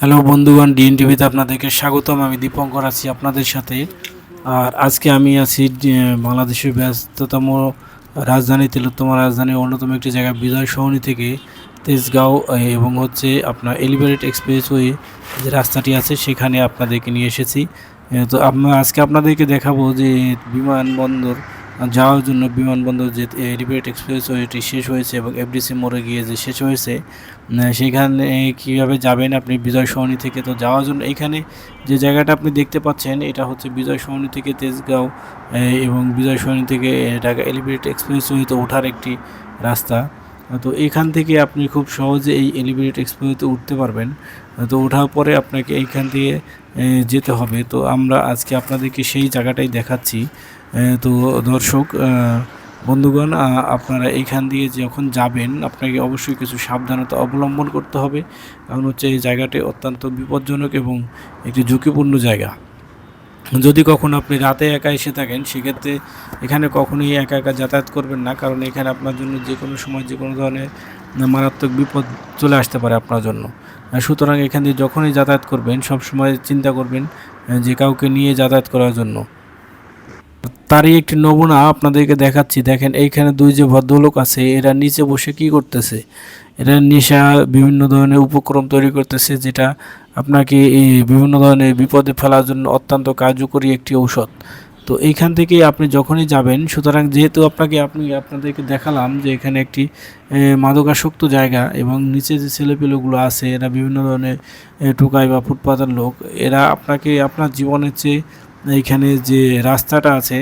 Hello বন্ধুগণ DNA টিভিতে আপনাদেরকে স্বাগতম। আমি দীপঙ্কর আছি আপনাদের সাথে। আর আজকে আমি আছি বাংলাদেশের ব্যস্ততম রাজধানী, তিলোত্তম রাজধানীর অন্যতম একটি জায়গা বিজয় সহনী থেকে তেজগাঁও এবং হচ্ছে আপনার এলিভেটেড এক্সপ্রেসওয়ে যে রাস্তাটি আছে, সেখানে আপনাদেরকে নিয়ে এসেছি। তো আজকে আপনাদেরকে দেখাবো যে বিমানবন্দর যাওয়ার জন্য বিমানবন্দর যে এলিভেটেড এক্সপ্রেসওয়েটি শেষ হয়েছে এবং এফডিসি মোড়ে গিয়ে যে শেষ হয়েছে সেখানে কীভাবে যাবেন আপনি বিজয় সরণি থেকে? তো যাওয়ার জন্য এখানে যে জায়গাটা আপনি দেখতে পাচ্ছেন, এটা হচ্ছে বিজয় সরণি থেকে তেজগাঁও এবং বিজয় সরণি থেকে ঢাকা এলিভেটেড এক্সপ্রেসওয়েতে ওঠার একটি রাস্তা। তো এখান থেকে আপনি খুব সহজে এই এলিভেটেড এক্সপ্রেসওয়েতে উঠতে পারবেন। তো ওঠার পরে আপনাকে এইখান দিয়ে যেতে হবে। তো আমরা আজকে আপনাদেরকে সেই জায়গাটাই দেখাচ্ছি। তো দর্শক বন্ধুগণ আপনারা এইখান দিয়ে যখন যাবেন, আপনাকে অবশ্যই কিছু সাবধানতা অবলম্বন করতে হবে। কারণ হচ্ছে এই জায়গাটি অত্যন্ত বিপজ্জনক এবং একটি ঝুঁকিপূর্ণ জায়গা। যদি কখনো আপনি রাতে একা এসে থাকেন, সেক্ষেত্রে এখানে কখনোই একা একা যাতায়াত করবেন না, কারণ এখানে আপনার জন্য যে কোনো সময় যে কোনো ধরনের মারাত্মক বিপদ চলে আসতে পারে আপনার জন্য। সুতরাং এখান দিয়ে যখনই যাতায়াত করবেন সব সময় চিন্তা করবেন যে কাউকে নিয়ে যাতায়াত করার জন্য। তারই একটি নমুনা আপনাদেরকে দেখাচ্ছি। দেখেন, এইখানে দুই যে ভদ্রলোক আছে, এরা নিচে বসে কি করতেছে? এরা নেশা, বিভিন্ন ধরনের উপক্রম তৈরি করতেছে, যেটা আপনাকে এই বিভিন্ন ধরনের বিপদে ফেলার জন্য অত্যন্ত কার্যকরী একটি ঔষধ। তো এইখান থেকেই আপনি যখনই যাবেন, সুতরাং যেহেতু আপনাকে আপনি আপনাদেরকে দেখালাম যে এখানে একটি মাদকাসক্ত জায়গা এবং নিচে যে ছেলেপেলেগুলো আছে, এরা বিভিন্ন ধরনের টোকাই বা ফুটপাতের লোক, এরা আপনাকে আপনার জীবনের চেয়ে এইখানে যে রাস্তাটা আছে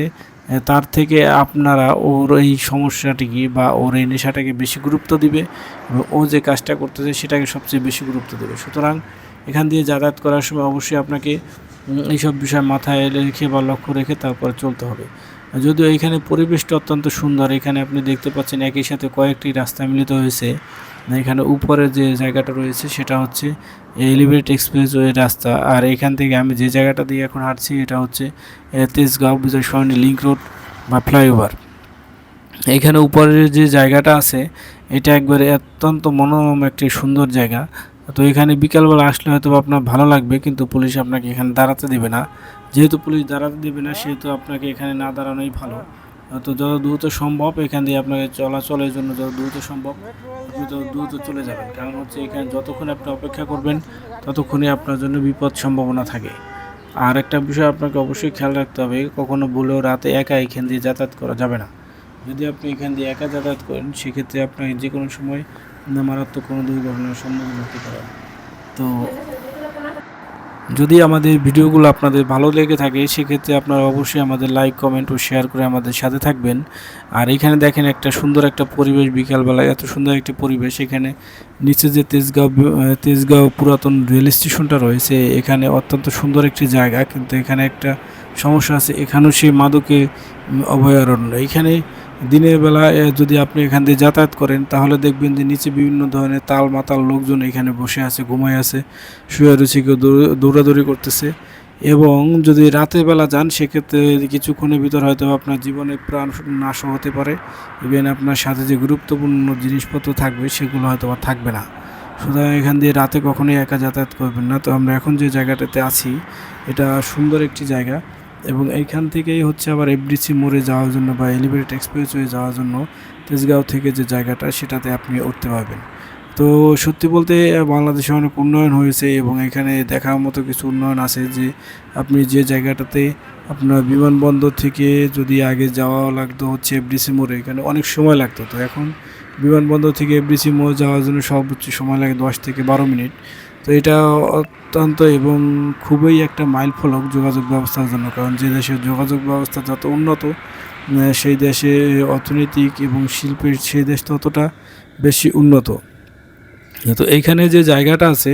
তার থেকে আপনারা ওর এই সমস্যাটিকে বা ওর এই নেশাটাকে বেশি গুরুত্ব দিবে এবং ও যে কাজটা করতেছে সেটাকে সবচেয়ে বেশি গুরুত্ব দেবে। সুতরাং এখান দিয়ে যাতায়াত করার সময় অবশ্যই আপনাকে এইসব বিষয় মাথায় রেখে বা লক্ষ্য রেখে তারপরে চলতে হবে। যদিও এখানে পরিবেশটা অত্যন্ত সুন্দর, এখানে আপনি দেখতে পাচ্ছেন একই সাথে কয়েকটি রাস্তা মিলিত হয়েছে। এখানে উপরে যে জায়গাটা রয়েছে সেটা হচ্ছে এলিভেট এক্সপ্রেসওয়ে রাস্তা। আর এখান থেকে আমি যে জায়গাটা দিয়ে এখন হাঁটছি এটা হচ্ছে তেজগাঁও বিজয় সরণি লিঙ্ক রোড বা ফ্লাইওভার এখানে উপরের যে জায়গাটা আছে, এটা একবারে অত্যন্ত মনোরম একটি সুন্দর জায়গা। তো এখানে বিকালবেলা আসলে হয়তো আপনার ভালো লাগবে, কিন্তু পুলিশ আপনাকে এখানে দাঁড়াতে দেবে না। যেহেতু পুলিশ দাঁড়াতে দেবে না, সেহেতু আপনাকে এখানে না দাঁড়ানোই ভালো। তো যত দ্রুত সম্ভব এখান দিয়ে আপনাকে চলাচলের জন্য যত দ্রুত সম্ভব আপনি দ্রুত চলে যাবেন। কারণ হচ্ছে এখানে যতক্ষণ আপনি অপেক্ষা করবেন, ততক্ষণই আপনার জন্য বিপদ সম্ভাবনা থাকে। আর একটা বিষয় আপনাকে অবশ্যই খেয়াল রাখতে হবে, কখনো বলেও রাতে একা এখান দিয়ে যাতায়াত করা যাবে না। যদি আপনি এখান দিয়ে একা যাতায়াত করেন, সেক্ষেত্রে আপনাকে যে কোনো সময় মারাত্মক কোনো দুর্ঘটনার সম্মুখীন হতে পারেন তো যদি আমাদের ভিডিওগুলো আপনাদের ভালো লেগে থাকে, সেক্ষেত্রে আপনারা অবশ্যই আমাদের লাইক কমেন্ট ও শেয়ার করে আমাদের সাথে থাকবেন। আর এখানে দেখেন একটা সুন্দর একটা পরিবেশ বিকালবেলায়, এত সুন্দর একটি পরিবেশ। এখানে নিচে যে তেজগাঁও তেজগাঁও পুরাতন রেল স্টেশনটা রয়েছে, এখানে অত্যন্ত সুন্দর একটি জায়গা। কিন্তু এখানে একটা সমস্যা আছে, এখানেও সেই মাদকে অভয়ারণ্য। এখানে দিনের বেলা যদি আপনি এখান দিয়ে যাতায়াত করেন, তাহলে দেখবেন যে নিচে বিভিন্ন ধরনের তাল মাতাল লোকজন এখানে বসে আছে, ঘুমায় আছে, শুয়ে রয়েছে, কেউ দৌড়াদৌড়ি করতেছে। এবং যদি রাতের বেলা যান, সেক্ষেত্রে কিছুক্ষণের ভিতর হয়তো আপনার জীবনে প্রাণ নাশ হতে পারে। ইভেন আপনার সাথে যে গুরুত্বপূর্ণ জিনিসপত্র থাকবে, সেগুলো হয়তো থাকবে না। সুতরাং এখান দিয়ে রাতে কখনোই একা যাতায়াত করবেন না। তো আমরা এখন যে জায়গাটাতে আছি, এটা সুন্দর একটি জায়গা। এবং এইখান থেকেই হচ্ছে আবার এফডিসি মোড়ে যাওয়ার জন্য বা এলিভেটেড এক্সপ্রেসওয়ে যাওয়ার জন্য তেজগাঁও থেকে যে জায়গাটা সেটাতে আপনি উঠতে পারবেন। তো সত্যি বলতে বাংলাদেশে অনেক উন্নয়ন হয়েছে এবং এখানে দেখার মতো কিছু উন্নয়ন আছে যে আপনি যে জায়গাটাতে আপনার বিমানবন্দর থেকে যদি আগে যাওয়া লাগতো হচ্ছে এফডিসি মোড়ে, এখানে অনেক সময় লাগতো। তো এখন বিমানবন্দর থেকে এফডিসি মোড় যাওয়ার জন্য সর্বোচ্চ সময় লাগে দশ থেকে বারো মিনিট। তো এটা অত্যন্ত এবং খুবই একটা মাইল ফলক যোগাযোগ ব্যবস্থার জন্য, কারণ যে দেশের যোগাযোগ ব্যবস্থা যত উন্নত সেই দেশে অর্থনৈতিক এবং শিল্পের সেই দেশ ততটা বেশি উন্নত। তো এইখানে যে জায়গাটা আছে,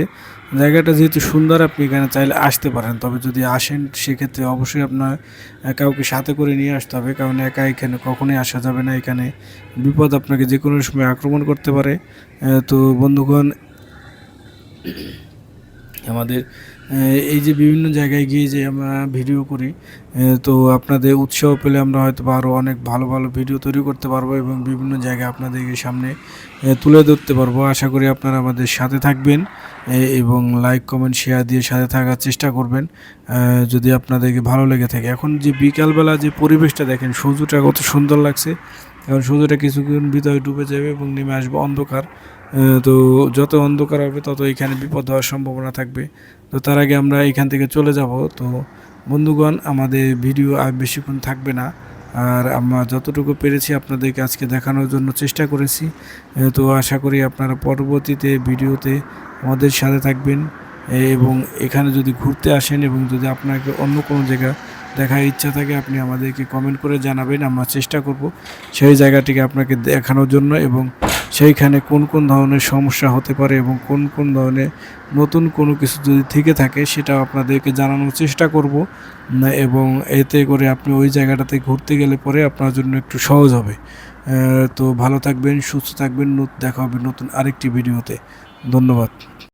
জায়গাটা যেহেতু সুন্দর, আপনি এখানে চাইলে আসতে পারেন। তবে যদি আসেন, সেক্ষেত্রে অবশ্যই আপনার কাউকে সাথে করে নিয়ে আসতে হবে, কারণ একা এখানে কখনোই আসা যাবে না। এখানে বিপদ আপনাকে যে কোনো সময় আক্রমণ করতে পারে। তো বন্ধুগণ আমাদের এই যে বিভিন্ন জায়গায় গিয়ে যে আমরা ভিডিও করি তো আপনাদের উৎসাহ পেলে আমরা হয়তো আরও অনেক ভালো ভালো ভিডিও তৈরি করতে পারব এবং বিভিন্ন জায়গায় আপনাদেরকে সামনে তুলে ধরতে পারব। আশা করি আপনারা আমাদের সাথে থাকবেন। এবং লাইক কমেন্ট শেয়ার দিয়ে সাথে থাকার চেষ্টা করবেন। যদি আপনাদেরকে ভালো লেগে থাকে। এখন যে বিকালবেলা যে পরিবেশটা দেখেন, সূর্যটা কত সুন্দর লাগছে। এখন সূর্যটা কিছুক্ষণ ভিতরে ডুবে যাবে এবং নেমে আসবে অন্ধকার। তো যত অন্ধকার হবে, তত এখানে বিপদ হওয়ার সম্ভাবনা থাকবে। তো তার আগে আমরা এখান থেকে চলে যাব। তো বন্ধুগণ, আমাদের ভিডিও আর বেশিক্ষণ থাকবে না। আর আমরা যতটুকু পেরেছি আপনাদেরকে আজকে দেখানোর জন্য চেষ্টা করেছি তো আশা করি আপনারা পরবর্তীতে ভিডিওতে আমাদের সাথে থাকবেন এবং এখানে যদি ঘুরতে আসেন এবং যদি আপনাকে অন্য কোনো জায়গা দেখার ইচ্ছা থাকে, আপনি আমাদেরকে কমেন্ট করে জানাবেন, আমরা চেষ্টা করব সেই জায়গাটিকে আপনাকে দেখানোর জন্য এবং সেইখানে কোন কোন ধরনের সমস্যা হতে পারে এবং কোন কোন ধরনের নতুন কোনো কিছু যদি থেকে থাকে সেটা আপনাদেরকে জানানোর চেষ্টা করব। এবং এতে করে আপনি ওই জায়গাটাতে ঘুরতে গেলে পরে আপনার জন্য একটু সহজ হবে। তো ভালো থাকবেন, সুস্থ থাকবেন। দেখা হবে নতুন আরেকটি ভিডিওতে। ধন্যবাদ।